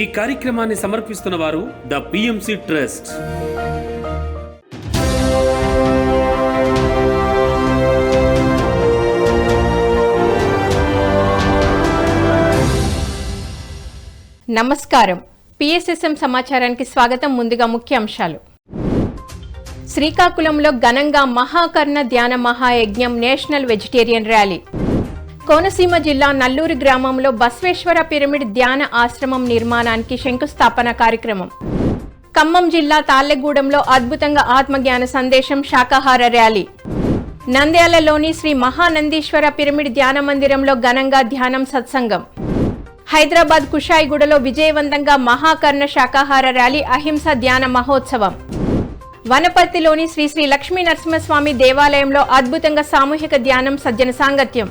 ఈ కార్యక్రమాన్ని సమర్పిస్తున్న వారు ద పిఎంసి ట్రస్ట్ నమస్కారం. పిఎస్ఎస్ఎం సమాచారానికి స్వాగతం. ముందుగా ముఖ్య అంశాలు. శ్రీకాకుళంలో ఘనంగా మహాకర్ణ ధ్యాన మహాయజ్ఞం నేషనల్ వెజిటేరియన్ ర్యాలీ. కోనసీమ జిల్లా నల్లూరు గ్రామంలో బస్వేశ్వర పిరమిడ్ ధ్యాన ఆశ్రమం నిర్మాణానికి శంకుస్థాపన కార్యక్రమం. ఖమ్మం జిల్లా తాళ్ళెగూడెంలో అద్భుతంగా ఆత్మజ్ఞాన సందేశం శాకాహార ర్యాలీ. నంద్యాలలోని శ్రీ మహానందీశ్వర పిరమిడ్ ధ్యాన మందిరంలో ఘనంగా ధ్యానం సత్సంగం. హైదరాబాద్ కుషాయిగూడలో విజయవంతంగా మహాకర్ణ శాకాహార ర్యాలీ అహింస ధ్యాన మహోత్సవం. వనపర్తిలోని శ్రీ శ్రీ లక్ష్మీ నరసింహస్వామి దేవాలయంలో అద్భుతంగా సామూహిక ధ్యానం సజ్జన సాంగత్యం.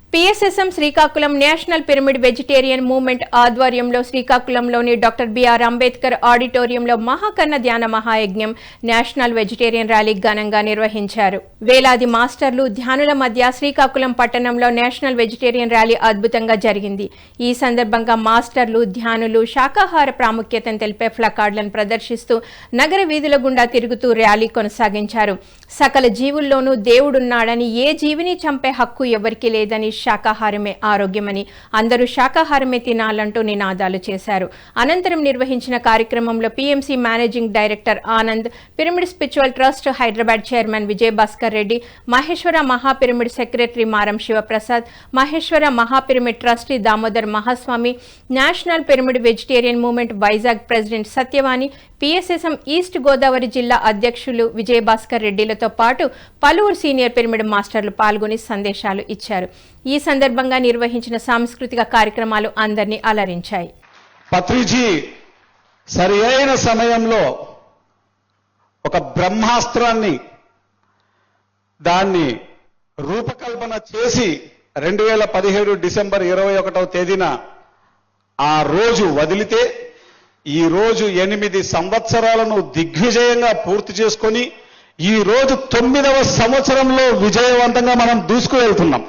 PSSM Srikakulam national pyramid vegetarian movement ఆధ్వర్యంలో శ్రీకాకుళంలోని డాక్టర్ బిఆర్ అంబేద్కర్ ఆడిటోరియంలో మహాకర్ణ ధ్యాన మహాయజ్ఞం నేషనల్ వెజిటేరియన్ ర్యాలీ ఘనంగా నిర్వహించారు. వేలాది మాస్టర్లు ధ్యానుల మధ్య శ్రీకాకుళం పట్టణంలో నేషనల్ వెజిటేరియన్ ర్యాలీ అద్భుతంగా జరిగింది. ఈ సందర్భంగా మాస్టర్లు ధ్యానులు శాకాహార ప్రాముఖ్యతను తెలిపే ఫ్లకార్డులను ప్రదర్శిస్తూ నగర వీధుల గుండా తిరుగుతూ ర్యాలీ కొనసాగించారు. సకల జీవుల్లోనూ దేవుడున్నాడని ఏ జీవిని చంపే హక్కు ఎవరికీ లేదని శాకాహారమే ఆరోగ్యమని. అందరూ శాకాహారమే తినాలంటూ నినాదాలు చేశారు. అనంతరం నిర్వహించిన కార్యక్రమంలో PMC managing director Anand pyramid spiritual trust Hyderabad chairman Vijay Bhaskar Reddy Maheshwara మహాపిరమిడ్ secretary Maram Shivaprasad Maheshwara మహాపిరమిడ్ trustee Damodar Mahaswami national pyramid vegetarian movement Vizag president Satyavani PSSM east Godavari జిల్లా అధ్యక్షులు విజయభాస్కర్ రెడ్డిలతో పాటు పలువురు సీనియర్ పిరమిడ్ మాస్టర్లు పాల్గొని సందేశాలు ఇచ్చారు. ఈ ఈ సందర్భంగా నిర్వహించిన సాంస్కృతిక కార్యక్రమాలు అందరినీ అలరించాయి. పత్రిజీ సరి అయిన సమయంలో ఒక బ్రహ్మాస్త్రాన్ని దాన్ని రూపకల్పన చేసి రెండు వేల పదిహేడు డిసెంబర్ ఇరవై ఒకటవ తేదీన ఆ రోజు వదిలితే ఈ రోజు ఎనిమిది సంవత్సరాలను దిగ్విజయంగా పూర్తి చేసుకొని ఈ రోజు తొమ్మిదవ సంవత్సరంలో విజయవంతంగా మనం దూసుకు వెళ్తున్నాం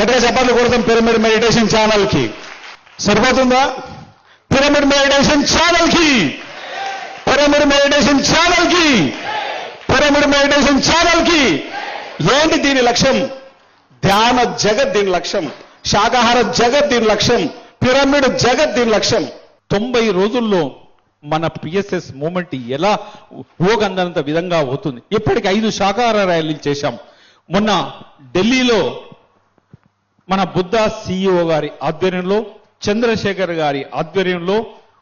గట్టిగా చెప్పాలి కొడతాం పిరమిడ్ మెడిటేషన్ ఛానల్కి. సరిపోతుందా? పిరమిడ్ మెడిటేషన్ ఛానల్కి. పిరమిడ్ మెడిటేషన్ ఛానల్కి. పిరమిడ్ మెడిటేషన్ ఛానల్కి. ఏంటి దీని లక్ష్యం? ధ్యాన జగత్ దీని లక్ష్యం. శాకాహార జగత్ దీని లక్ష్యం. పిరమిడ్ జగత్ దీని లక్ష్యం. తొంభై రోజుల్లో మన పిఎస్ఎస్ మూమెంట్ ఎలా ఊగందనంత విధంగా అవుతుంది? ఇప్పటికి ఐదు శాకాహార ర్యాలీలు చేశాం. మొన్న ఢిల్లీలో మన బుద్ధ సిఇఓ గారి ఆధ్వర్యంలో చంద్రశేఖర్ గారి ఆధ్వర్యంలో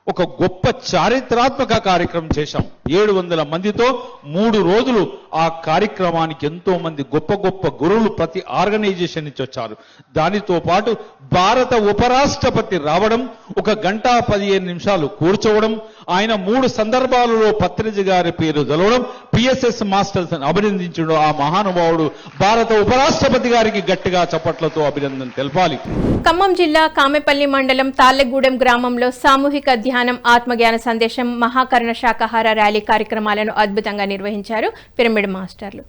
ఒక గొప్ప చారిత్రాత్మక కార్యక్రమం చేశాం. ఏడు వందల మందితో మూడు రోజులు ఆ కార్యక్రమానికి ఎంతో మంది గొప్ప గొప్ప గురువులు ప్రతి ఆర్గనైజేషన్ నుంచి వచ్చారు. దానితో పాటు భారత ఉపరాష్ట్రపతి రావడం ఒక గంట పదిహేను నిమిషాలు కూర్చోవడం ఆయన మూడు సందర్భాలలో పత్రిజ గారి పేరు చదవడం పిఎస్ఎస్ మాస్టర్స్ అభినందించడం ఆ మహానుభావుడు భారత ఉపరాష్ట్రపతి గారికి గట్టిగా చప్పట్లతో అభినందన తెలపాలి. ఖమ్మం జిల్లా కామెపల్లి మండలం తాళ్ళగూడెం గ్రామంలో సామూహిక ధ్యానం ఆత్మజ్ఞాన సందేశం మహాకర్ణ శాకాహార ర్యాలీ కార్యక్రమాలను అద్భుతంగా నిర్వహించారు పిరమిడ్ మాస్టర్లు.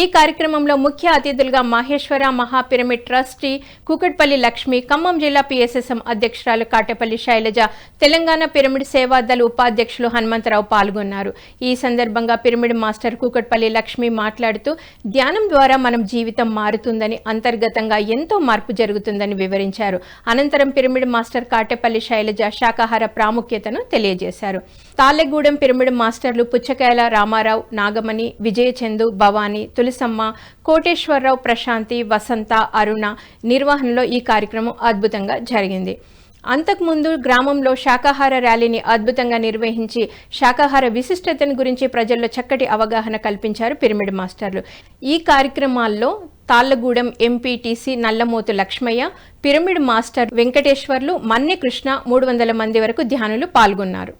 ఈ కార్యక్రమంలో ముఖ్య అతిథులుగా మహేశ్వర మహాపిరమిడ్ ట్రస్టీ కుకట్పల్లి లక్ష్మి ఖమ్మం జిల్లా పిఎస్ఎస్ఎం అధ్యక్షురాలు కాటేపల్లి శైలజ తెలంగాణ పిరమిడ్ సేవాదళ ఉపాధ్యక్షులు హనుమంతరావు పాల్గొన్నారు. ఈ సందర్భంగా పిరమిడ్ మాస్టర్ కూకట్పల్లి లక్ష్మి మాట్లాడుతూ ధ్యానం ద్వారా మనం జీవితం మారుతుందని అంతర్గతంగా ఎంతో మార్పు జరుగుతుందని వివరించారు. అనంతరం పిరమిడ్ మాస్టర్ కాటేపల్లి శైలజ శాకాహార ప్రాముఖ్యతను తెలియజేశారు. తాళ్ళెగూడెం పిరమిడ్ మాస్టర్లు పుచ్చకాయల రామారావు నాగమణి విజయచందు భవానీ తులసమ్మ కోటేశ్వరరావు ప్రశాంతి వసంత అరుణ నిర్వహణలో ఈ కార్యక్రమం అద్భుతంగా జరిగింది. అంతకుముందు గ్రామంలో శాకాహార ర్యాలీని అద్భుతంగా నిర్వహించి శాకాహార విశిష్టతను గురించి ప్రజల్లో చక్కటి అవగాహన కల్పించారు పిరమిడ్ మాస్టర్లు. ఈ కార్యక్రమాల్లో Tallagudem MPTC Nallamothu Lakshmaiah pyramid master Venkateswarlu Manne Krishna మూడు వందల మంది వరకు ధ్యానులు పాల్గొన్నారు.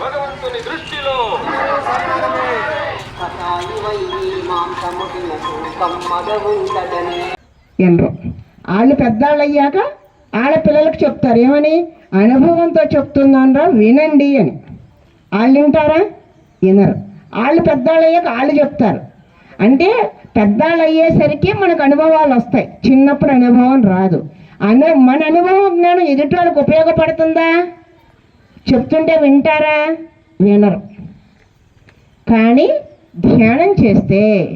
భగవంతుని దృష్టిలో వాళ్ళు పెద్దవాళ్ళు అయ్యాక వాళ్ళ పిల్లలకు చెప్తారు. ఏమని? అనుభవంతో చెప్తున్నానరా వినండి అని. వాళ్ళు వింటారా? వినరు. వాళ్ళు పెద్దవాళ్ళు అయ్యాక వాళ్ళు చెప్తారు. అంటే పెద్దవాళ్ళు అయ్యేసరికి మనకు అనుభవాలు వస్తాయి. చిన్నప్పుడు అనుభవం రాదు. అను మన అనుభవం జ్ఞానం ఎదుటి వాళ్ళకి ఉపయోగపడుతుందా? చెప్తుంటే వింటారా? వినరు. కానీ ధ్యానం చేస్తే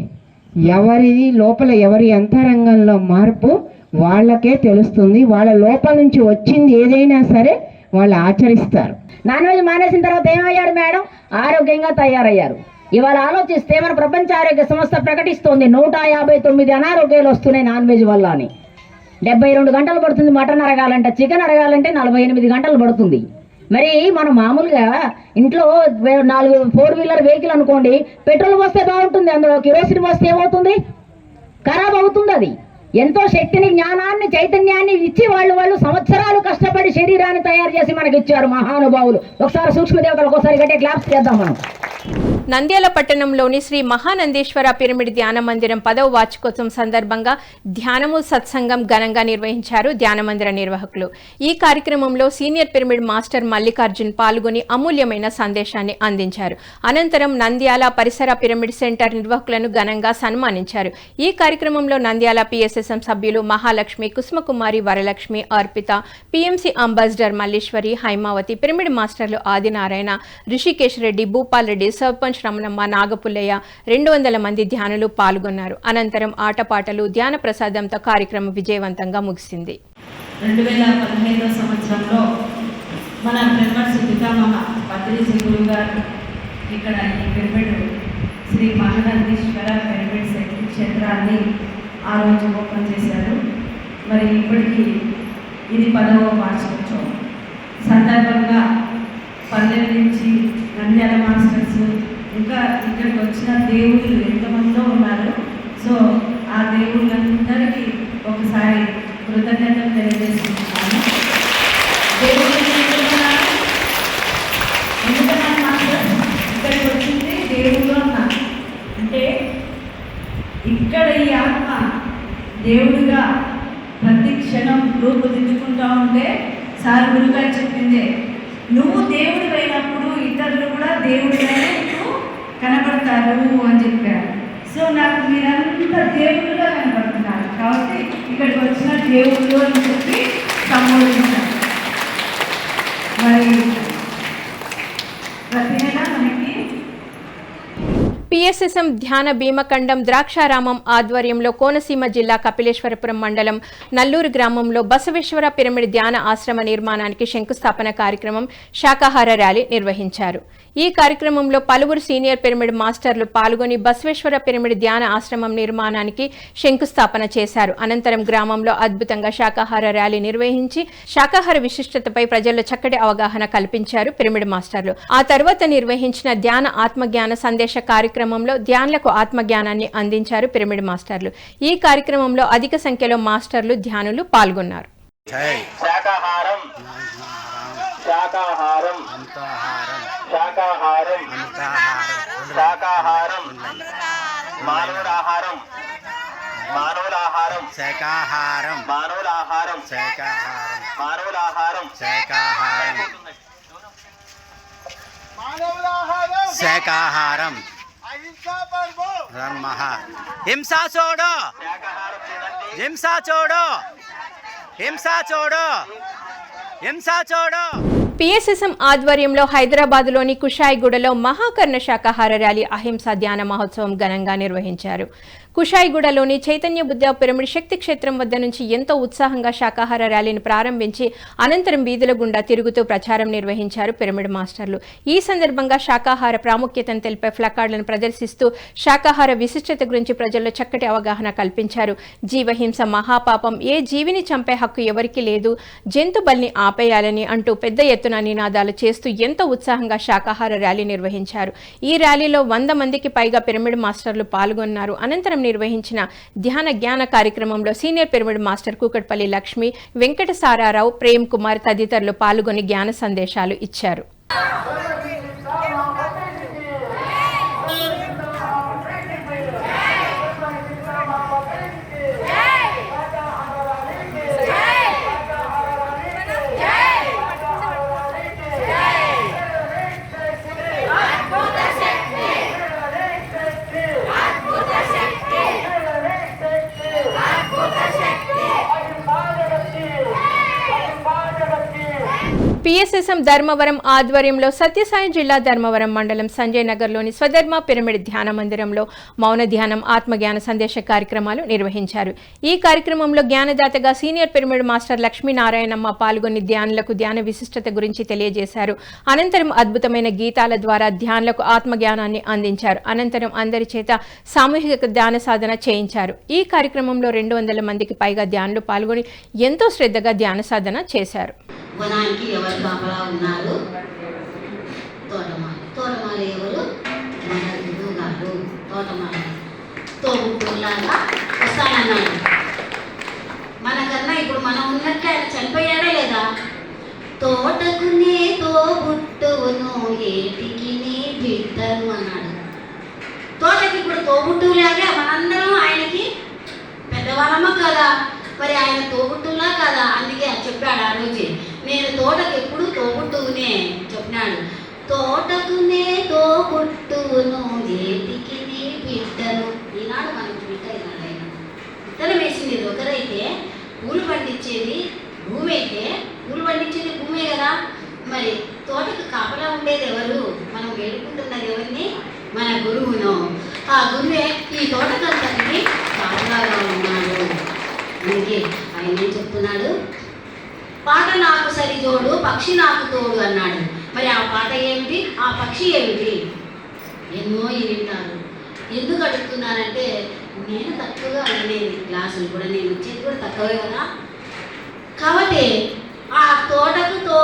ఎవరిది లోపల ఎవరి అంతరంగంలో మార్పు వాళ్ళకే తెలుస్తుంది వాళ్ళ లోపల నుంచి వచ్చింది ఏదైనా సరే వాళ్ళు ఆచరిస్తారు. నాన్ వెజ్ మానేసిన తర్వాత ఏమయ్యారు మేడం? ఆరోగ్యంగా తయారయ్యారు. ఇవాళ ఆలోచిస్తే మన ప్రపంచ ఆరోగ్య సంస్థ ప్రకటిస్తోంది నూట యాభై తొమ్మిది అనారోగ్యాలు వస్తున్నాయి నాన్ వెజ్ వల్ల అని. డెబ్బై రెండు గంటలు పడుతుంది మటన్ అరగాలంటే చికెన్ అరగాలంటే నలభై ఎనిమిది గంటలు పడుతుంది. మరి మనం మామూలుగా ఇంట్లో నాలుగు ఫోర్ వీలర్ వెహికల్ అనుకోండి పెట్రోల్ వస్తే బాగుంటుంది అందులో కిరోసిన్ వస్తే ఏమవుతుంది? ఖరాబ్ అవుతుంది అది. ఎంతో శక్తిని జ్ఞానాన్ని చైతన్యాన్ని ఇచ్చి వాళ్ళు వాళ్ళు సంవత్సరాలు కష్టపడి శరీరాన్ని తయారు చేసి మనకి ఇచ్చారు మహానుభావులు. ఒకసారి సూక్ష్మదేవతలకు ఒకసారి గట్టే క్లాప్స్ చేద్దాం మనం. నంద్యాల పట్టణంలోని శ్రీ మహానందేశ్వర పిరమిడ్ ధ్యాన మందిరం పదవ వార్షికోత్సవం సందర్భంగా ధ్యానము సత్సంగం ఘనంగా నిర్వహించారు ధ్యాన మందిర నిర్వాహకులు. ఈ కార్యక్రమంలో సీనియర్ పిరమిడ్ మాస్టర్ మల్లికార్జున్ పాల్గొని అమూల్యమైన సందేశాన్ని అందించారు. అనంతరం నంద్యాల పరిసర పిరమిడ్ సెంటర్ నిర్వాహకులను ఘనంగా సన్మానించారు. ఈ కార్యక్రమంలో నంద్యాల పిఎస్ఎస్ఎం సభ్యులు Mahalakshmi Kusumakumari Varalakshmi Arpita PMC ambassador Malleswari Hymavathi pyramid మాస్టర్లు ఆదినారాయణ రిషికేష్ రెడ్డి భూపాల్ రెడ్డి సర్పంచ్ రమణమ్మ నాగపుల్లయ్య రెండు వందల మంది ధ్యానులు పాల్గొన్నారు. అనంతరం ఆటపాటలు ధ్యాన ప్రసాదంతో కార్యక్రమం విజయవంతంగా ముగిసింది. రెండు వేల సంవత్సరంలో మన బ్రహ్మర్షి పితామహ పత్రిజీ గురువు గారు ఇక్కడ ఈ పిరమిడ్ శ్రీ మహానందీశ్వర పిరమిడ్ శక్తి క్షేత్రాన్ని ఆ రోజు ఓపెన్ చేశారు. మరి ఇప్పటికీ ఇది పదవ వార్షికోత్సవం. సందర్భంగా పల్లెల నుంచి నంద్యాల మాస్టర్స్ ఇంకా ఇక్కడికి వచ్చిన దేవుళ్ళు ఎంతమందో ఉన్నారు. సో ఆ దేవుళ్ళందరికీ ఒకసారి కృతజ్ఞతలు తెలియజేస్తున్నాను. దేవుళ్ళు మాస్టర్ ఇక్కడికి వచ్చింది? దేవుళ్ళు అన్నారు. అంటే ఇక్కడ ఈ ఆత్మ దేవుడిగా ప్రతి క్షణం రూపుదిద్దుకుంటా ఉంటే సార్ గురుగారు చెప్పిందే నువ్వు దేవుడి అయినప్పుడు ఇతరులు కూడా దేవుడిగానే నువ్వు కనబడతారు అని చెప్పారు. సో నాకు మీరంతా దేవుడుగా కనబడుతున్నారు కాబట్టి ఇక్కడికి వచ్చిన దేవుడు అని చెప్పి సంబోధించారు మరి ప్రతి నెల మనకి పిఎస్ఎస్ఎం ధ్యాన భీమఖండం ద్రాక్షారామం ఆధ్వర్యంలో కోనసీమ జిల్లా కపిలేశ్వరపురం మండలం నల్లూరు గ్రామంలో బసవేశ్వర పిరమిడ్ ధ్యాన ఆశ్రమ నిర్మాణానికి శంకుస్థాపన కార్యక్రమం శాకాహార ర్యాలీ నిర్వహించారు. ఈ కార్యక్రమంలో పలువురు సీనియర్ పిరమిడ్ మాస్టర్లు పాల్గొని బసవేశ్వర పిరమిడ్ ధ్యాన ఆశ్రమం నిర్మాణానికి శంకుస్థాపన చేశారు. అనంతరం గ్రామంలో అద్భుతంగా శాకాహార ర్యాలీ నిర్వహించి శాకాహార విశిష్టతపై ప్రజల్లో చక్కటి అవగాహన కల్పించారు పిరమిడ్ మాస్టర్లు. ఆ తర్వాత నిర్వహించిన ధ్యాన ఆత్మజ్ఞాన సందేశ కార్యక్రమం కార్యక్రమంలో ధ్యానులకు ఆత్మజ్ఞానాన్ని అందించారు పిరమిడ్ మాస్టర్లు. ఈ కార్యక్రమంలో అధిక సంఖ్యలో మాస్టర్లు ధ్యానులు పాల్గొన్నారు. శాకాహారం శాకాహారం హింసా చూడు హింసా చూడు హింసా చూడు హింసా చూడు పిఎస్ఎస్ఎం ఆధ్వర్యంలో హైదరాబాద్లోని కుషాయిగూడలో మహాకర్ణ శాకాహార ర్యాలీ అహింస ధ్యాన మహోత్సవం ఘనంగా నిర్వహించారు. కుషాయిగూడలోని చైతన్య బుద్ధ పిరమిడ్ శక్తి క్షేత్రం వద్ద నుంచి ఎంతో ఉత్సాహంగా శాకాహార ర్యాలీని ప్రారంభించి అనంతరం వీధుల గుండా తిరుగుతూ ప్రచారం నిర్వహించారు పిరమిడ్ మాస్టర్లు. ఈ సందర్భంగా శాకాహార ప్రాముఖ్యతను తెలిపే ఫ్లకార్డులను ప్రదర్శిస్తూ శాకాహార విశిష్టత గురించి ప్రజల్లో చక్కటి అవగాహన కల్పించారు. జీవహింస మహాపాపం ఏ జీవిని చంపే హక్కు ఎవరికీ లేదు జంతు బలిని ఆపేయాలని అంటూ పెద్ద ఎత్తున నినాదాలు చేస్తూ ఎంతో ఉత్సాహంగా శాకాహార ర్యాలీ నిర్వహించారు. ఈ ర్యాలీలో వంద మందికి పైగా పిరమిడ్ మాస్టర్లు పాల్గొన్నారు. అనంతరం నిర్వహించిన ధ్యాన జ్ఞాన కార్యక్రమంలో senior pyramid master Kukatpally Lakshmi Venkata Sararao Prem Kumar తదితరులు పాల్గొని జ్ఞాన సందేశాలు ఇచ్చారు. కోసం ధర్మవరం ఆధ్వర్యంలో సత్యసాయి జిల్లా ధర్మవరం మండలం సంజయ్ నగర్లోని స్వధర్మ పిరమిడ్ ధ్యాన మందిరంలో మౌన ధ్యానం ఆత్మజ్ఞాన సందేశ కార్యక్రమాలు నిర్వహించారు. ఈ కార్యక్రమంలో జ్ఞానదాతగా సీనియర్ పిరమిడ్ మాస్టర్ లక్ష్మీనారాయణమ్మ పాల్గొని ధ్యానులకు ధ్యాన విశిష్టత గురించి తెలియజేశారు. అనంతరం అద్భుతమైన గీతాల ద్వారా ధ్యానులకు ఆత్మజ్ఞానాన్ని అందించారు. అనంతరం అందరి చేత సామూహిక ధ్యాన సాధన చేయించారు. ఈ కార్యక్రమంలో రెండు వందల మందికి పైగా ధ్యానులు పాల్గొని ఎంతో శ్రద్ధగా ధ్యాన సాధన చేశారు. వనానికి ఎవరు కాపలా ఉన్నారు? తోటమాలి. తోటమాలి ఎవరు? మన గురువు గారు. తోటమాలి. తోబుట్టులాగా వస్తానన్నాడు. మనకన్నా ఇప్పుడు మనం ఉన్నట్టు ఆయన చనిపోయాడా లేదా? తోటకునే తోబుట్టువును ఏటికి నీ బిడ్డను అన్నాడు. తోటకి ఇప్పుడు తోబుట్టువులాగా మనందరం ఆయనకి పెద్దవాళ్ళమ్మ కదా? మరి ఆయన తోబుట్టులా కదా? అందుకే చెప్పాడు ఆ రోజే. నేను తోటకు ఎప్పుడు తోబుట్టువునే చెప్పినాడు. తోటకునే తోబుట్టువును ఏటికి నీ బిడ్డను? ఈనాడు మనకి బిడ్డ ఈనాడు ఆయన విత్తనం వేసింది ఒకరైతే పూలు పండించేది భూమి అయితే పూలు పండించేది భూమే కదా. మరి తోటకు కాపలా ఉండేది ఎవరు? మనం వేడుకుంటున్నది ఎవరిని? మన గురువును. ఆ గురువే ఈ తోటకంతటిని కాపలాగా ఉన్నాడు. అందుకే ఆయన ఏం చెప్తున్నాడు? పాట నాకు సరిజోడు పక్షి నాకు తోడు అన్నాడు. మరి ఆ పాట ఏమిటి? ఆ పక్షి ఏమిటి? ఎన్నో వింటారు ఎందుకు అడుగుతున్నానంటే నేను తక్కువగా వినేది క్లాసులు కూడా నేను వచ్చేది కూడా తక్కువే కదా. కాబట్టి ఆ తోటకు తో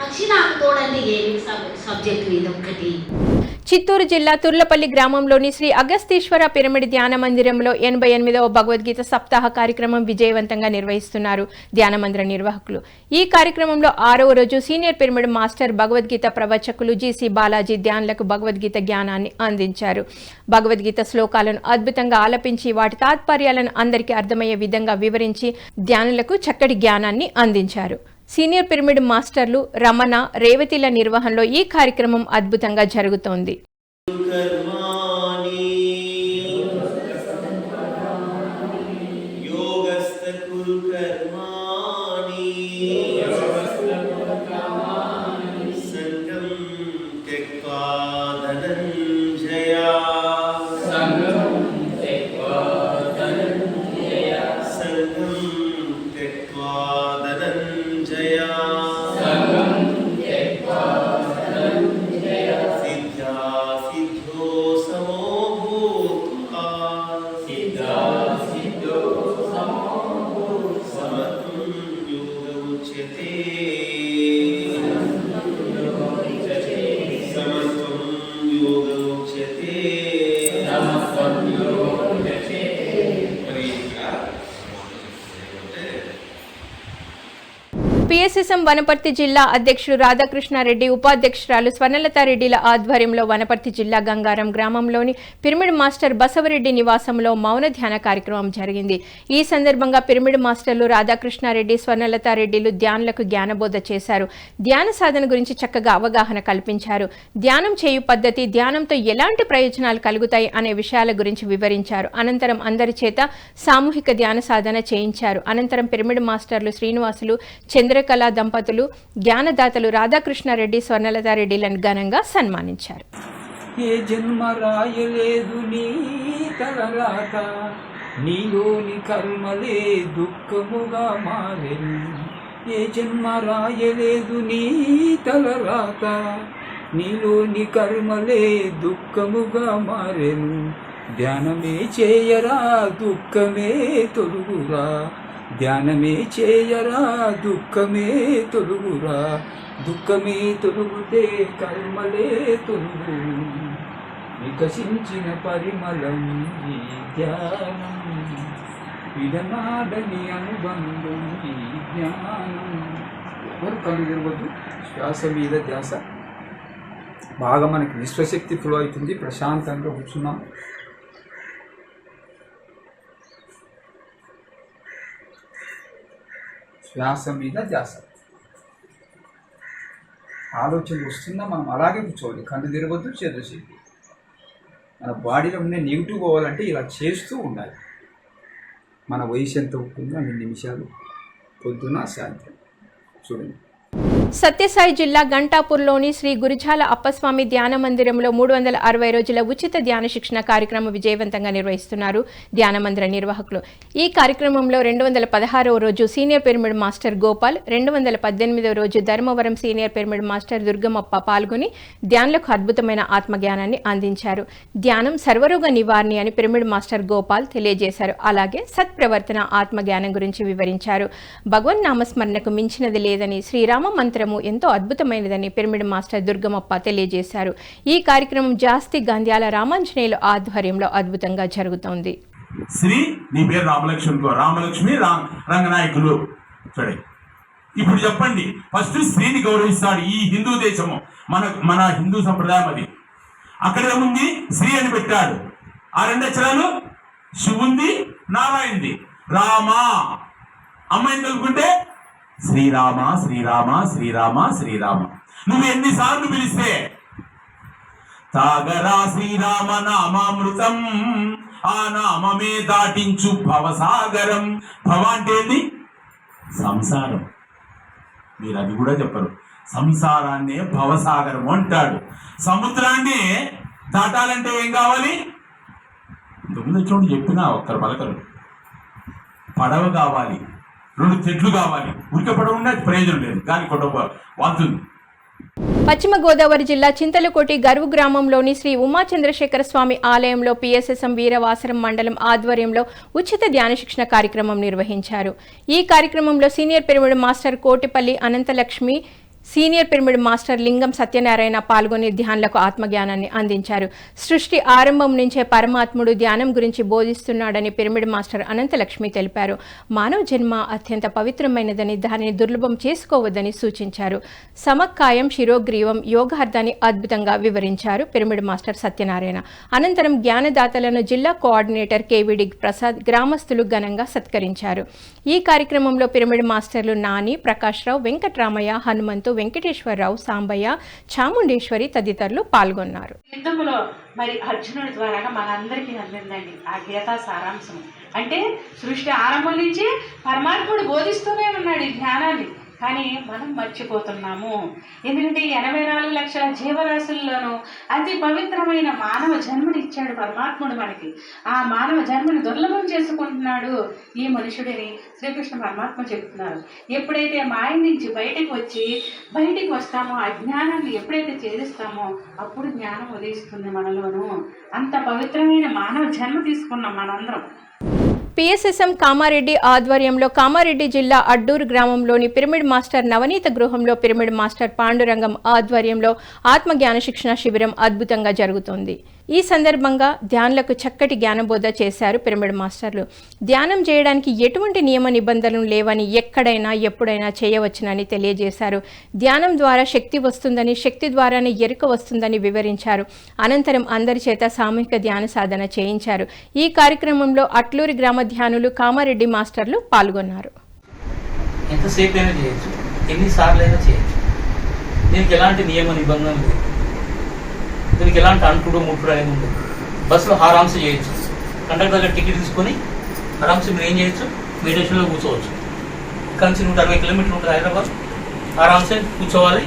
పక్షి నాకు తోడంటే ఏమి సబ్ సబ్జెక్టు ఇది ఒక్కటి చిత్తూరు జిల్లా తుర్లపల్లి గ్రామంలోని శ్రీ అగస్తీశ్వర పిరమిడ్ ధ్యాన మందిరంలో ఎనభై ఎనిమిదవ భగవద్గీత సప్తాహ కార్యక్రమం విజయవంతంగా నిర్వహిస్తున్నారు ధ్యాన మందిర నిర్వాహకులు. ఈ కార్యక్రమంలో ఆరవ రోజు సీనియర్ పిరమిడ్ మాస్టర్ భగవద్గీత ప్రవచకులు జీసీ బాలాజీ ధ్యానులకు భగవద్గీత జ్ఞానాన్ని అందించారు. భగవద్గీత శ్లోకాలను అద్భుతంగా ఆలపించి వాటి తాత్పర్యాలను అందరికీ అర్థమయ్యే విధంగా వివరించి ధ్యానులకు చక్కటి జ్ఞానాన్ని అందించారు. సీనియర్ పిరమిడ్ మాస్టర్లు రమణ రేవతిల నిర్వహణలో ఈ కార్యక్రమం అద్భుతంగా జరుగుతోంది. పిఎస్ఎస్ఎం వనపర్తి జిల్లా అధ్యక్షుడు రాధాకృష్ణారెడ్డి ఉపాధ్యక్షురాలు స్వర్ణలతారెడ్డిల ఆధ్వర్యంలో వనపర్తి జిల్లా గంగారం గ్రామంలోని పిరమిడ్ మాస్టర్ బసవరెడ్డి నివాసంలో మౌన ధ్యాన కార్యక్రమం జరిగింది. ఈ సందర్భంగా పిరమిడ్ మాస్టర్లు రాధాకృష్ణారెడ్డి స్వర్ణలతారెడ్డిలు ధ్యానులకు జ్ఞానబోధ చేశారు. ధ్యాన సాధన గురించి చక్కగా అవగాహన కల్పించారు. ధ్యానం చేయు పద్ధతి ధ్యానంతో ఎలాంటి ప్రయోజనాలు కలుగుతాయి అనే విషయాల గురించి వివరించారు. అనంతరం అందరి చేత సామూహిక ధ్యాన సాధన చేయించారు. అనంతరం పిరమిడ్ మాస్టర్లు శ్రీనివాసులు చంద్ర చంద్రకళ దంపతులు జ్ఞానదాతలు రాధాకృష్ణారెడ్డి స్వర్ణలతారెడ్డిలను ఘనంగా సన్మానించారు. ఏ జన్మ రాయలేదు నీ తలరాత నీలోని కర్మలే దుఃఖముగా మారెను ఏ జన్మ రాయలేదు నీ తలరాత నీలోని కర్మలే దుఃఖముగా మారెను ధ్యానమే చేయరా దుఃఖమే తొలుగురా ధ్యానమే చేయరా దుఃఖమే తొలుగురా దుఃఖమే తొలుగుతే కర్మలే తొలుగు. వికసించిన పరిమళం ఈ ధ్యానం విడనాడని అనుబంధం ఈ జ్ఞానం. ఎవరు కళ్ళు తిరగద్దు శ్వాస మీద ధ్యాస. బాగా మనకి విశ్వశక్తి ఫ్లో అవుతుంది. ప్రశాంతంగా కూర్చున్నాం. శ్వాస మీద ధ్యాస. ఆలోచనలు వస్తున్నా మనం అలాగే కూర్చోవాలి. కళ్ళు తిరగొద్దు చేతుశక్తి మన బాడీలో ఉండే నెగిటివ్ పోవాలంటే ఇలా చేస్తూ ఉండాలి. మన వయసు ఎంత ఉంటుందో అన్ని నిమిషాలు పొద్దున సాయంత్రం. చూడండి. సత్యసాయి జిల్లా గంటాపూర్లోని శ్రీ గురిజాల అప్పస్వామి ధ్యాన మందిరంలో మూడు వందల అరవై రోజుల ఉచిత ధ్యాన శిక్షణ కార్యక్రమం విజయవంతంగా నిర్వహిస్తున్నారు ధ్యాన మందిర నిర్వాహకులు. ఈ కార్యక్రమంలో రెండు వందల పదహారవ రోజు సీనియర్ పిరమిడ్ మాస్టర్ గోపాల్ రెండు వందల పద్దెనిమిదవ రోజు Dharmavaram senior pyramid master Durgamappa పాల్గొని ధ్యానులకు అద్భుతమైన ఆత్మజ్ఞానాన్ని అందించారు. ధ్యానం సర్వరోగ నివారణి అని పిరమిడ్ మాస్టర్ గోపాల్ తెలియజేశారు. అలాగే సత్ప్రవర్తన ఆత్మజ్ఞానం గురించి వివరించారు. భగవన్ నామస్మరణకు మించినది లేదని శ్రీరామ మంత్రము ఎంతో అద్భుతమైనదని పిరమిడ్ మాస్టర్ దుర్గమప్ప తెలియజేశారు. ఈ కార్యక్రమం జాస్తి గంధ్యాల రామాంజనేయుల ఆధ్వర్యంలో అద్భుతంగా జరుగుతోంది. శ్రీ నీ పేరు రామలక్ష్మి రామలక్ష్మి రామ్ రంగనాయకులు. చూడండి. ఇప్పుడు చెప్పండి ఫస్ట్ స్త్రీని గౌరవిస్తాడు ఈ హిందూ దేశము. మన మన హిందూ సంప్రదాయం అది. అక్కడ ఏముంది? శ్రీ అని పెట్టాడు. ఆ రెండు అక్షరాలు? శివుంది నారాయణది. రామ. అమ్మాయిని కలుపుకుంటే శ్రీరామ శ్రీరామ శ్రీరామ శ్రీరామ. నువ్వు ఎన్నిసార్లు పిలిస్తే? తాగరా శ్రీరామ నామామృతం ఆ నామమే దాటించు భవసాగరం. భవ అంటే ఏంది సంసారం. మీరు అది కూడా చెప్పరు. సంసారాన్నే భవసాగరం అంటాడు. సముద్రాన్ని దాటాలంటే ఏం కావాలి? ఇంతకుముందు చూడు చెప్పిన ఒక్కరు పలకరు. పడవ కావాలి. రెండు చెట్లు కావాలి. ఉరిక ఉండే ప్రయోజనం లేదు. కానీ కొట్ట వాతుంది పశ్చిమ గోదావరి జిల్లా చింతలకోటి గరువు గ్రామంలోని శ్రీ ఉమా చంద్రశేఖర స్వామి ఆలయంలో పిఎస్ఎస్ఎం వీరవాసరం మండలం ఆధ్వర్యంలో ఉచిత ధ్యాన శిక్షణ కార్యక్రమం నిర్వహించారు. ఈ కార్యక్రమంలో senior pyramid master Kotipalli Ananthalakshmi senior pyramid master Lingam Satyanarayana పాల్గొని ధ్యానులకు ఆత్మజ్ఞానాన్ని అందించారు. సృష్టి ఆరంభం నుంచే పరమాత్ముడు ధ్యానం గురించి బోధిస్తున్నాడని పిరమిడ్ మాస్టర్ అనంతలక్ష్మి తెలిపారు. మానవ జన్మ అత్యంత పవిత్రమైనదని దానిని దుర్లభం చేసుకోవద్దని సూచించారు. సమక్కాయం శిరోగ్రీవం యోగార్థాన్ని అద్భుతంగా వివరించారు పిరమిడ్ మాస్టర్ సత్యనారాయణ. అనంతరం జ్ఞానదాతలను జిల్లా కోఆర్డినేటర్ కేవీడి ప్రసాద్ గ్రామస్తులు ఘనంగా సత్కరించారు. ఈ కార్యక్రమంలో పిరమిడ్ మాస్టర్లు నాని ప్రకాశ్రావు వెంకట్రామయ్య హనుమంతు వెంకటేశ్వరరావు సాంబయ్య చాముండేశ్వరి తదితరులు పాల్గొన్నారు. యుద్ధములో మరి అర్జునుడి ద్వారా మనందరికీ అందిందండి ఆ గీత సారాంశం అంటే సృష్టి ఆరంభం నుంచి పరమాత్ముడు బోధిస్తూనే ఉన్నాడు ఈ జ్ఞానాన్ని. కానీ మనం మర్చిపోతున్నాము. ఎందుకంటే ఎనభై నాలుగు లక్షల జీవరాశుల్లోనూ అతి పవిత్రమైన మానవ జన్మనిచ్చాడు పరమాత్ముడు మనకి. ఆ మానవ జన్మని దుర్లభం చేసుకుంటున్నాడు ఈ మనుషుడిని శ్రీకృష్ణ పరమాత్మ చెప్తున్నారు. ఎప్పుడైతే మాయ నుంచి బయటకు వచ్చి బయటికి వస్తామో ఆ జ్ఞానాన్ని ఎప్పుడైతే ఛేదిస్తామో అప్పుడు జ్ఞానం ఉదయిస్తుంది మనలోనూ. అంత పవిత్రమైన మానవ జన్మ తీసుకున్నాం మనందరం. పిఎస్ఎస్ఎం కామారెడ్డి ఆధ్వర్యంలో కామారెడ్డి జిల్లా అడ్డూరు గ్రామంలోని పిరమిడ్ మాస్టర్ నవనీత గృహంలో పిరమిడ్ మాస్టర్ పాండురంగం ఆధ్వర్యంలో ఆత్మజ్ఞాన శిక్షణ శిబిరం అద్భుతంగా జరుగుతోంది. ఈ సందర్భంగా ధ్యానులకు చక్కటి జ్ఞానబోధ చేశారు పిరమిడ్ మాస్టర్లు. ధ్యానం చేయడానికి ఎటువంటి నియమ నిబంధనలు లేవని ఎక్కడైనా ఎప్పుడైనా చేయవచ్చునని తెలియజేశారు. ధ్యానం ద్వారా శక్తి వస్తుందని శక్తి ద్వారానే ఎరుక వస్తుందని వివరించారు. అనంతరం అందరి చేత సామూహిక ధ్యాన సాధన చేయించారు. ఈ కార్యక్రమంలో అట్లూరి గ్రామ ధ్యానులు కామారెడ్డి మాస్టర్లు పాల్గొన్నారు. ఎంతసేపు అయినా చేయొచ్చు. ఎన్నిసార్లు అయినా చేయొచ్చు. దీనికి ఎలాంటి నియమ నిబంధనలు లేవు. దీనికి ఎలాంటి అంటుడు ముట్టుడు అనేది ఉండదు. బస్సులో ఆరామ్సే చేయొచ్చు. కండక్టర్ దగ్గర టికెట్ తీసుకొని ఆరామ్స్ మీరు ఏం చేయొచ్చు? మీ స్టేషన్లో కూర్చోవచ్చు. ఇక్కడ నూట అరవై కిలోమీటర్లు ఉంటుంది హైదరాబాద్. ఆరామ్సే కూర్చోవాలి.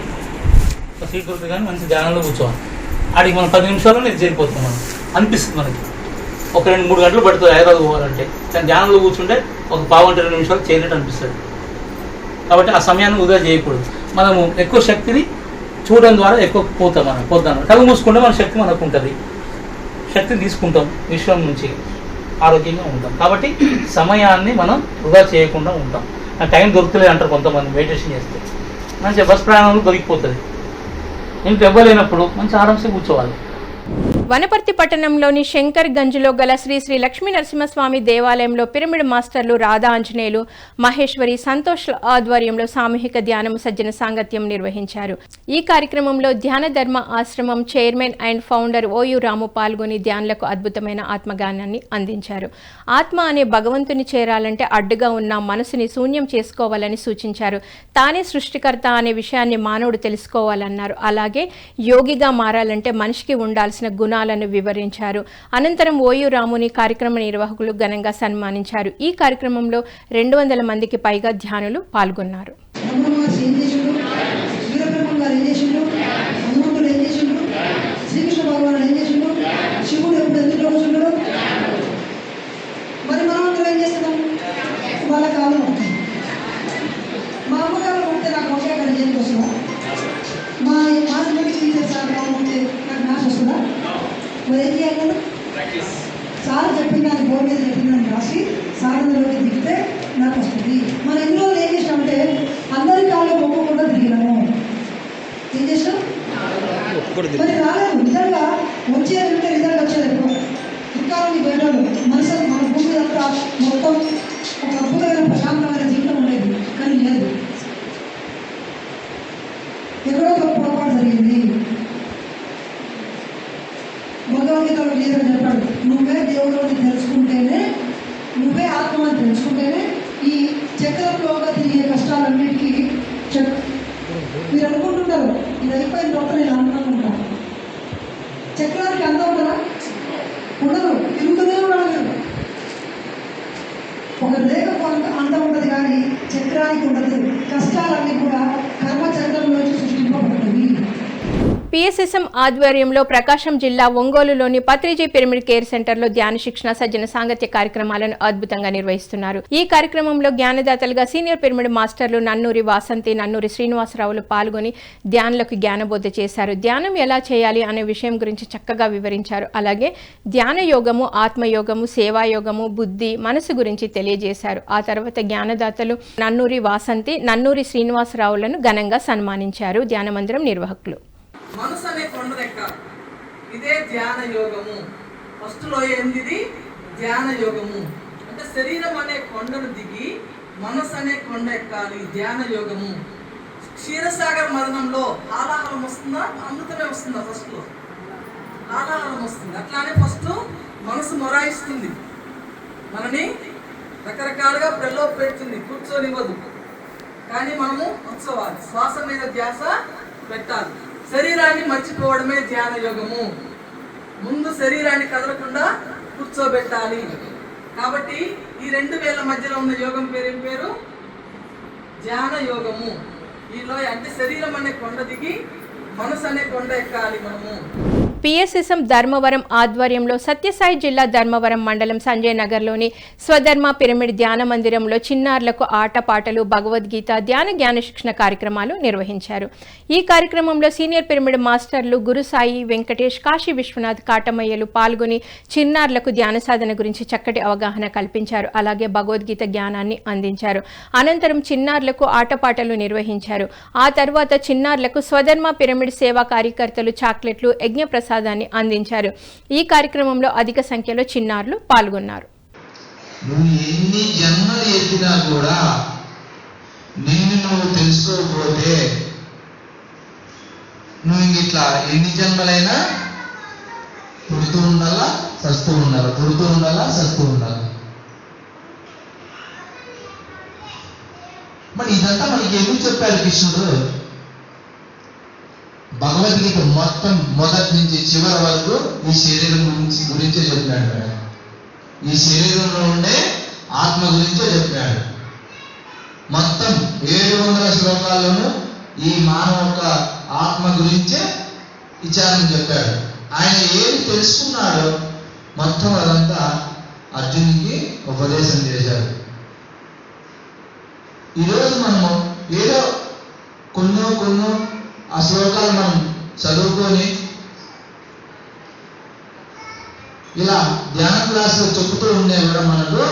సీట్ దొరుకుతుంది కానీ మంచి ధ్యానంలో కూర్చోవాలి. ఆడికి మనం పది నిమిషాల్లో నేను చేరిపోతాం మనం. అనిపిస్తుంది మనకి. ఒక రెండు మూడు గంటలు పడుతుంది హైదరాబాద్ పోవాలంటే. కానీ ధ్యానంలో కూర్చుంటే ఒక పావు రెండు నిమిషాలు చేరినట్టు అనిపిస్తుంది. కాబట్టి ఆ సమయాన్ని వృధా చేయకూడదు. మనము ఎక్కువ శక్తిని చూడడం ద్వారా ఎక్కువ పోతాం మనం పోతాం కళ్ళు మూసుకుంటే మన శక్తి మనకు ఉంటుంది. శక్తిని తీసుకుంటాం విశ్వం నుంచి ఆరోగ్యంగా ఉంటాం. కాబట్టి సమయాన్ని మనం వృధా చేయకుండా ఉంటాం. ఆ టైం దొరుకుతలేదు అంటారు కొంతమంది మెడిటేషన్ చేస్తే. మంచిగా బస్ ప్రయాణంలో దొరికిపోతుంది. ఇంట్లో ఇవ్వలేనప్పుడు మంచి ఆరాంసే కూర్చోవాలి. వనపర్తి పట్టణంలోని శంకర్ గంజ్లో గల శ్రీ శ్రీ లక్ష్మీ నరసింహస్వామి దేవాలయంలో పిరమిడ్ మాస్టర్లు రాధా ఆంజనేయులు మహేశ్వరి సంతోష్ ఆధ్వర్యంలో సామూహిక ధ్యానం సజ్జన సాంగత్యం నిర్వహించారు. ఈ కార్యక్రమంలో ధ్యాన ధర్మ ఆశ్రమం chairman and founder OU Ramu పాల్గొని ధ్యానులకు అద్భుతమైన ఆత్మగానాన్ని అందించారు. ఆత్మ అనే భగవంతుని చేరాలంటే అడ్డుగా ఉన్న మనసుని శూన్యం చేసుకోవాలని సూచించారు. తానే సృష్టికర్త అనే విషయాన్ని మానవుడు తెలుసుకోవాలన్నారు. అలాగే యోగిగా మారాలంటే మనిషికి ఉండాల్సిన గుణ గుణాలను వివరించారు. అనంతరం ఓయు రాముని కార్యక్రమ నిర్వాహకులు ఘనంగా సన్మానించారు. ఈ కార్యక్రమంలో రెండు వందల మందికి పైగా ధ్యానులు పాల్గొన్నారు. వాళ్ళ కాలం దాన్ని బోర్డు మీద దాన్ని రాసి సాధనలోకి దిగితే నాకు వస్తుంది. మనం ఎన్ని రోజులు ఏం చేసినామంటే అందరి కాళ్ళు మొక్కకుండా తిరిగినాము. ఏం చేసినాం? మరి ఒక రేఖకు అంత అందం ఉండదు కానీ చక్రానికి ఉండదు. కష్టాలన్నీ కూడా పిఎస్ఎస్ఎం ఆధ్వర్యంలో ప్రకాశం జిల్లా ఒంగోలులోని పత్రిజీ పిరమిడ్ కేర్ సెంటర్లో ధ్యాన శిక్షణ సజ్జన సాంగత్య కార్యక్రమాలను అద్భుతంగా నిర్వహిస్తున్నారు. ఈ కార్యక్రమంలో జ్ఞానదాతలుగా సీనియర్ పిరమిడ్ మాస్టర్లు నన్నూరి వాసంతి నన్నూరి శ్రీనివాసరావులు పాల్గొని ధ్యానులకు జ్ఞానబోధ చేశారు. ధ్యానం ఎలా చేయాలి అనే విషయం గురించి చక్కగా వివరించారు. అలాగే ధ్యాన యోగము ఆత్మయోగము సేవాయోగము బుద్ధి మనసు గురించి తెలియజేశారు. ఆ తర్వాత జ్ఞానదాతలు నన్నూరి వాసంతి నన్నూరి శ్రీనివాసరావులను ఘనంగా సన్మానించారు. ధ్యాన మందిరం నిర్వాహకులు. మనసు అనే కొండరెక్క ఇదే ధ్యాన యోగము. ఫస్ట్లో ఏంది ఇది ధ్యాన యోగము. అంటే శరీరం అనే కొండను దిగి మనసు అనే కొండ ఎక్కాలి. ధ్యాన యోగము. క్షీరసాగర్ మరణంలో ఆలాహలం వస్తుందా? అమృతమే వస్తుందా ఫస్ట్లో హాలాహలం వస్తుంది. అట్లానే ఫస్ట్ మనసు మొరాయిస్తుంది. మనని రకరకాలుగా ప్రలోభ పెడుతుంది. కూర్చొనివ్వదు. కానీ మనము ఉత్సవాలు. శ్వాస మీద ధ్యాస పెట్టాలి. శరీరాన్ని మర్చిపోవడమే ధ్యాన యోగము. ముందు శరీరాన్ని కదలకుండా కూర్చోబెట్టాలి. కాబట్టి ఈ రెండు వేల మధ్యలో ఉన్న యోగం పేరు ఏం పేరు? ధ్యాన యోగము. ఈలో అంటే శరీరం అనే కొండ దిగి మనసు అనే కొండ ఎక్కాలి మనము. పిఎస్ఎస్ఎం ధర్మవరం ఆధ్వర్యంలో సత్యసాయి జిల్లా ధర్మవరం మండలం సంజయ్ నగర్లోని స్వధర్మ పిరమిడ్ ధ్యాన మందిరంలో చిన్నారులకు ఆటపాటలు భగవద్గీత ధ్యాన జ్ఞాన శిక్షణ కార్యక్రమాలు నిర్వహించారు. ఈ కార్యక్రమంలో సీనియర్ పిరమిడ్ మాస్టర్లు గురుసాయి వెంకటేష్ కాశీ విశ్వనాథ్ కాటమయ్యలు పాల్గొని చిన్నారులకు ధ్యాన సాధన గురించి చక్కటి అవగాహన కల్పించారు. అలాగే భగవద్గీత జ్ఞానాన్ని అందించారు. అనంతరం చిన్నారులకు ఆటపాటలు నిర్వహించారు. ఆ తర్వాత చిన్నారులకు స్వధర్మ పిరమిడ్ సేవా కార్యకర్తలు చాక్లెట్లు యజ్ఞ ప్రసాదాన్ని అందించారు. ఈ కార్యక్రమంలో అధిక సంఖ్యలో చిన్నారులు పాల్గొన్నారు. నువ్వు ఎన్ని జన్మలు ఎత్తినా కూడా నిన్ను నువ్వు తెలుసుకోకపోతే నువ్వు ఇంక ఇట్లా ఎన్ని జన్మలైనా పుడుతూ ఉండాలా సస్తూ ఉండాలి పుడుతూ ఉండాలా సస్తూ ఉండాలి? మరి ఇదంతా మనకి ఎందుకు చెప్పారు కృష్ణుడు? భగవద్గీత మొత్తం మొదటి నుంచి చివరి వరకు ఈ శరీరం గురించి గురించే చెప్పాడు ఈ శరీరంలో ఉండే ఆత్మ గురించే చెప్పాడు. మొత్తం ఏడు వందల శ్లోకాల్లోనూ ఈ మానవ యొక్క ఆత్మ గురించే విచారణ చెప్పాడు. ఆయన ఏది తెలుసుకున్నాడో మొత్తం అదంతా అర్జునికి ఉపదేశం చేశాడు. ఈరోజు మనము ఏదో కొన్నో కొన్నో ఆ శ్లోకాలు మనం చదువుకొని ఇలా ధ్యాన క్లాసులో చెబుతూ ఉండే కూడా మనకు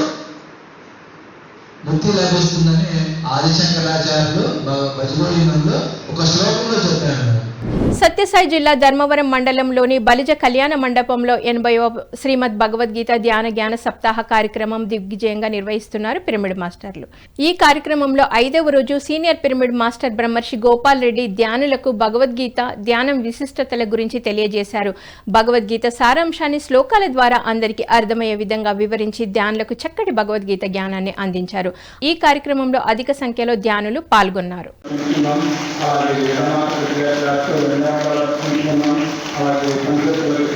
ముక్తి లభిస్తుందని ఆదిశంకరాచార్యులు భ- భజగోవిందంలో ఒక శ్లోకంలో చెప్పాడు సత్యసాయి జిల్లా ధర్మవరం మండలంలోని బలిజ కళ్యాణ మండపంలో ఎనభైవ శ్రీమద్ భగవద్గీత ధ్యాన జ్ఞాన సప్తాహ కార్యక్రమం దిగ్విజయంగా నిర్వహిస్తున్నారు పిరమిడ్ మాస్టర్లు. ఈ కార్యక్రమంలో ఐదవ రోజు సీనియర్ పిరమిడ్ మాస్టర్ బ్రహ్మర్షి గోపాల్ రెడ్డి ధ్యానులకు భగవద్గీత ధ్యానం విశిష్టతల గురించి తెలియజేశారు. భగవద్గీత సారాంశాన్ని శ్లోకాల ద్వారా అందరికీ అర్థమయ్యే విధంగా వివరించి ధ్యానులకు చక్కటి భగవద్గీత జ్ఞానాన్ని అందించారు. ఈ కార్యక్రమంలో అధిక సంఖ్యలో ధ్యానులు పాల్గొన్నారు. అలాగే ఎడమాత్ర ధన్యవాదాలు అర్పించుకున్నాం అలాగే పంచకులకు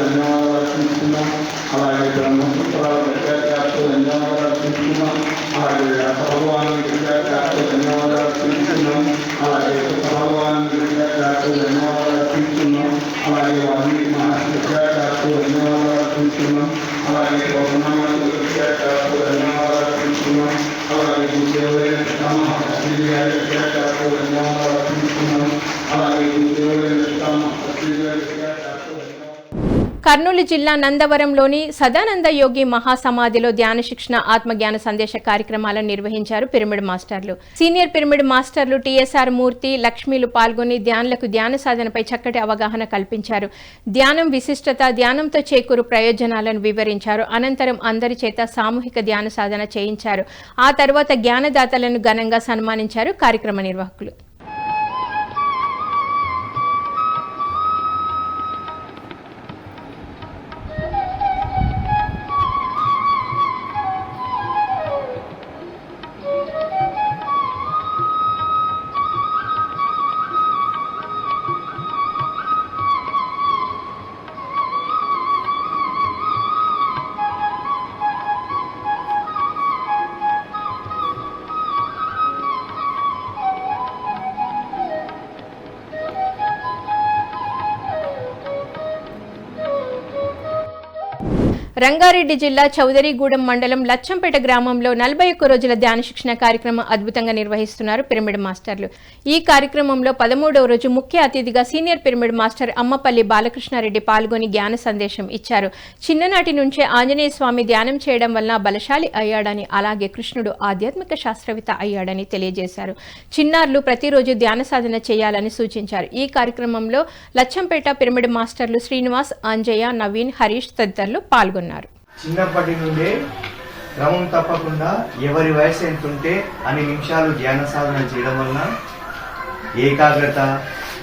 ధన్యవాదాలు అర్పించుకున్నాం అలాగే బ్రహ్మపుత్రాల విద్యార్థులకు ధన్యవాదాలు అర్పించుకున్నాం అలాగే భగవాన్ విద్యార్థులకు ధన్యవాదాలు అర్పించుకున్నాం అలాగే భగవాన్ విద్యార్థులకు ధన్యవాదాలు అర్పించుకున్నాం అలాగే వాల్మీకి మహర్షి విద్యార్థులకు ధన్యవాదాలు అర్పించుకున్నాం అలాగే గౌతమాత విద్యార్థులకు ధన్యవాదాలు అర్పించుకున్నాం అలాగే గురుదేవులైన మహర్షి గారి విద్యార్థులకు ధన్యవాదాలు అర్పించుకున్నాం అలాగే కర్నూలు జిల్లా నందవరంలోని సదానంద యోగి మహాసమాధిలో ధ్యాన శిక్షణ ఆత్మజ్ఞాన సందేశ కార్యక్రమాలను నిర్వహించారు పిరమిడ్ మాస్టర్లు. సీనియర్ పిరమిడ్ మాస్టర్లు టీఎస్ఆర్ మూర్తి లక్ష్మీలు పాల్గొని ధ్యానులకు ధ్యాన సాధనపై చక్కటి అవగాహన కల్పించారు. ధ్యానం విశిష్టత ధ్యానంతో చేకూరు ప్రయోజనాలను వివరించారు. అనంతరం అందరి చేత సామూహిక ధ్యాన సాధన చేయించారు. ఆ తర్వాత జ్ఞానదాతలను ఘనంగా సన్మానించారు కార్యక్రమ నిర్వాహకులు. రంగారెడ్డి జిల్లా చౌదరిగూడెం మండలం లచ్చంపేట గ్రామంలో నలభై ఒక్క రోజుల ధ్యాన శిక్షణ కార్యక్రమం అద్భుతంగా నిర్వహిస్తున్నారు పిరమిడ్ మాస్టర్లు. ఈ కార్యక్రమంలో పదమూడవ రోజు ముఖ్య అతిథిగా senior pyramid master Ammapalli Balakrishna Reddy పాల్గొని జ్ఞాన సందేశం ఇచ్చారు. చిన్ననాటి నుంచే ఆంజనేయ స్వామి ధ్యానం చేయడం వలన బలశాలి అయ్యాడని అలాగే కృష్ణుడు ఆధ్యాత్మిక శాస్త్రవేత్త అయ్యాడని తెలియజేశారు. చిన్నారులు ప్రతిరోజు ధ్యాన సాధన చేయాలని సూచించారు. ఈ కార్యక్రమంలో లచ్చంపేట పిరమిడ్ మాస్టర్లు శ్రీనివాస్ అంజయ్య నవీన్ హరీష్ తదితరులు పాల్గొన్నారు. చిన్నప్పటి నుండే క్రమం తప్పకుండా ఎవరి వయసు ఎంత ఉంటే అన్ని నిమిషాలు ధ్యాన సాధన చేయడం వలన ఏకాగ్రత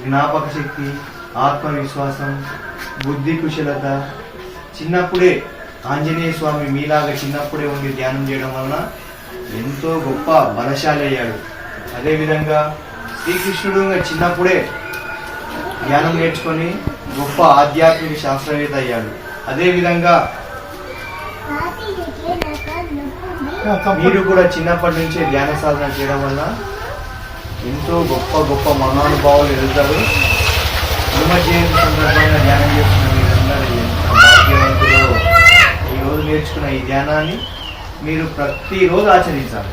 జ్ఞాపక శక్తి ఆత్మవిశ్వాసం బుద్ధి కుశలత చిన్నప్పుడే ఆంజనేయ స్వామి మీలాగా చిన్నప్పుడే ఉండి ధ్యానం చేయడం వలన ఎంతో గొప్ప బలశాలి అయ్యాడు. అదేవిధంగా శ్రీకృష్ణుడు చిన్నప్పుడే ధ్యానం నేర్చుకొని గొప్ప ఆధ్యాత్మిక శాస్త్రవేత్త అయ్యాడు. అదేవిధంగా మీరు కూడా చిన్నప్పటి నుంచే ధ్యాన సాధన చేయడం వల్ల ఎంతో గొప్ప గొప్ప మహానుభావులు ఎదుగుతారు. హనుమ జయంతి సందర్భంగా ధ్యానం చేస్తున్న మీరందరూ భాగ్యవంతులు. ఈ రోజు నేర్చుకున్న ఈ ధ్యానాన్ని మీరు ప్రతిరోజు ఆచరించాలి.